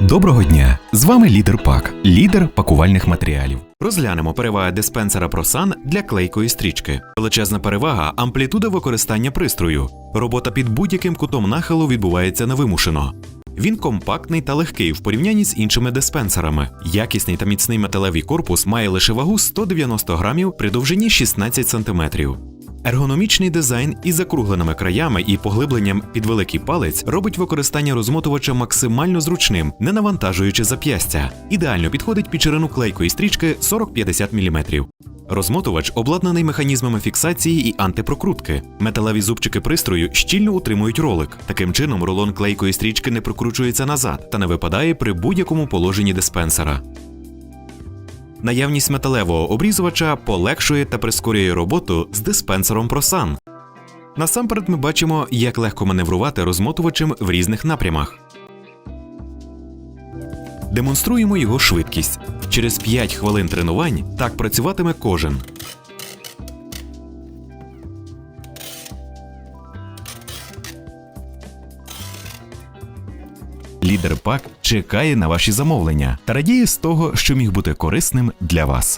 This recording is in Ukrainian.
Доброго дня! З вами лідер пак, лідер пакувальних матеріалів. Розглянемо переваги диспенсера ProSun для клейкої стрічки. Величезна перевага амплітуда використання пристрою. Робота під будь-яким кутом нахилу відбувається невимушено. Він компактний та легкий в порівнянні з іншими диспенсерами. Якісний та міцний металевий корпус має лише вагу 190 грамів при довжині 16 см. Ергономічний дизайн із закругленими краями і поглибленням під великий палець робить використання розмотувача максимально зручним, не навантажуючи зап'ястя. Ідеально підходить під ширину клейкої стрічки 40-50 мм. Розмотувач обладнаний механізмами фіксації і антипрокрутки. Металеві зубчики пристрою щільно утримують ролик. Таким чином, рулон клейкої стрічки не прокручується назад та не випадає при будь-якому положенні диспенсера. Наявність металевого обрізувача полегшує та прискорює роботу з диспенсером ProSun. Насамперед ми бачимо, як легко маневрувати розмотувачем в різних напрямах. Демонструємо його швидкість. Через 5 хвилин тренувань так працюватиме кожен. Лідер пак чекає на ваші замовлення та радіє з того, що міг бути корисним для вас.